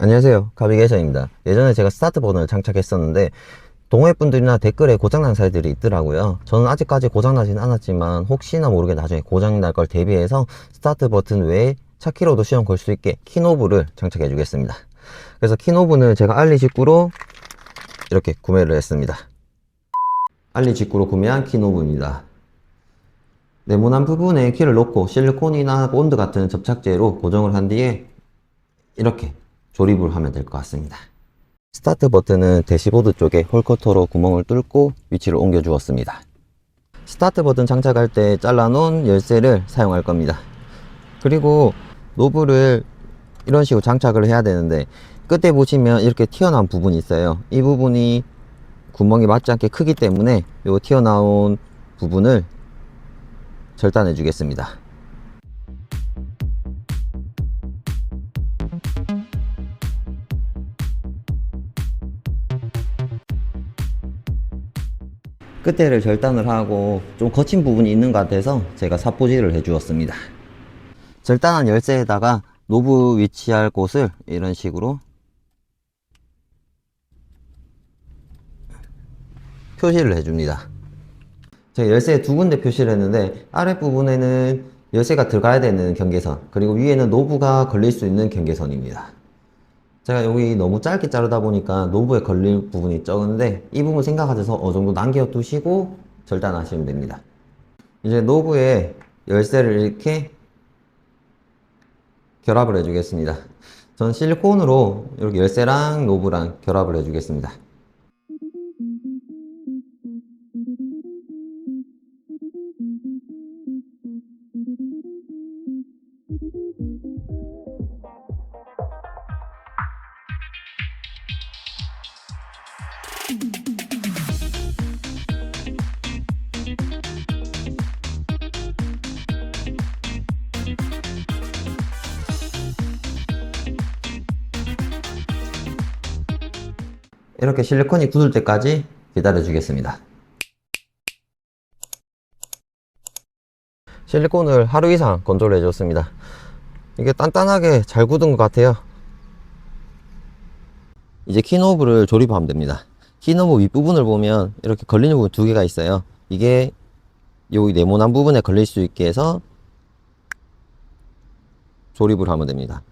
안녕하세요. 가비게이션입니다. 예전에 제가 스타트 버튼을 장착했었는데 동호회 분들이나 댓글에 고장난 사례들이 있더라고요. 저는 아직까지 고장나진 않았지만 혹시나 모르게 나중에 고장날 걸 대비해서 스타트 버튼 외에 차키로도 시험 걸 수 있게 키노브를 장착해 주겠습니다. 그래서 키노브는 제가 알리 직구로 이렇게 구매를 했습니다. 알리 직구로 구매한 키노브입니다. 네모난 부분에 키를 놓고 실리콘이나 본드 같은 접착제로 고정을 한 뒤에 이렇게 조립을 하면 될 것 같습니다. 스타트 버튼은 대시보드 쪽에 홀커터로 구멍을 뚫고 위치를 옮겨 주었습니다. 스타트 버튼 장착할 때 잘라놓은 열쇠를 사용할 겁니다. 그리고 노브를 이런 식으로 장착을 해야 되는데 끝에 보시면 이렇게 튀어나온 부분이 있어요. 이 부분이 구멍이 맞지 않게 크기 때문에 이 튀어나온 부분을 절단해 주겠습니다. 끝에를 절단을 하고 좀 거친 부분이 있는 것 같아서 제가 사포질을 해 주었습니다. 절단한 열쇠에다가 노브 위치할 곳을 이런 식으로 표시를 해줍니다. 제가 열쇠에 두 군데 표시를 했는데 아랫부분에는 열쇠가 들어가야 되는 경계선 그리고 위에는 노브가 걸릴 수 있는 경계선입니다. 제가 여기 너무 짧게 자르다 보니까 노브에 걸릴 부분이 적은데 이 부분 생각하셔서 어느 정도 남겨 두시고 절단하시면 됩니다. 이제 노브에 열쇠를 이렇게 결합을 해주겠습니다. 전 실리콘으로 이렇게 열쇠랑 노브랑 결합을 해주겠습니다. 이렇게 실리콘이 굳을 때까지 기다려 주겠습니다. 실리콘을 하루 이상 건조를 해줬습니다. 이게 단단하게 잘 굳은 것 같아요. 이제 키노브를 조립하면 됩니다. 키노브 윗부분을 보면 이렇게 걸리는 부분 두 개가 있어요. 이게 여기 네모난 부분에 걸릴 수 있게 해서 조립을 하면 됩니다.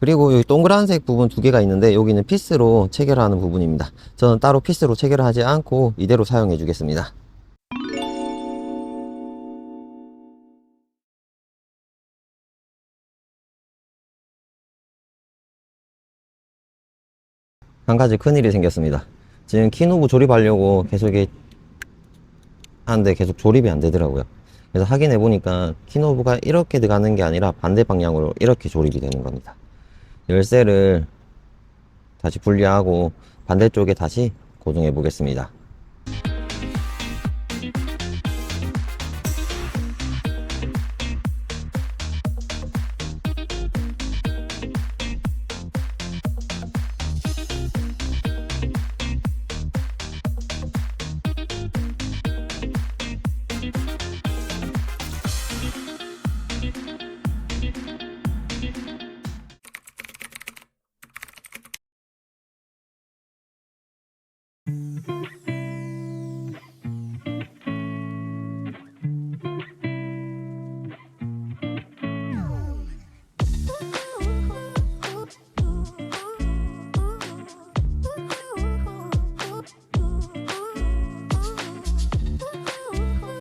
그리고 여기 동그란색 부분 두 개가 있는데 여기는 피스로 체결하는 부분입니다. 저는 따로 피스로 체결을 하지 않고 이대로 사용해 주겠습니다. 한 가지 큰일이 생겼습니다. 지금 키노브 조립하려고 계속 하는데 계속 조립이 안 되더라고요. 그래서 확인해 보니까 키노브가 이렇게 들어가는 게 아니라 반대 방향으로 이렇게 조립이 되는 겁니다. 열쇠를 다시 분리하고 반대쪽에 다시 고정해 보겠습니다.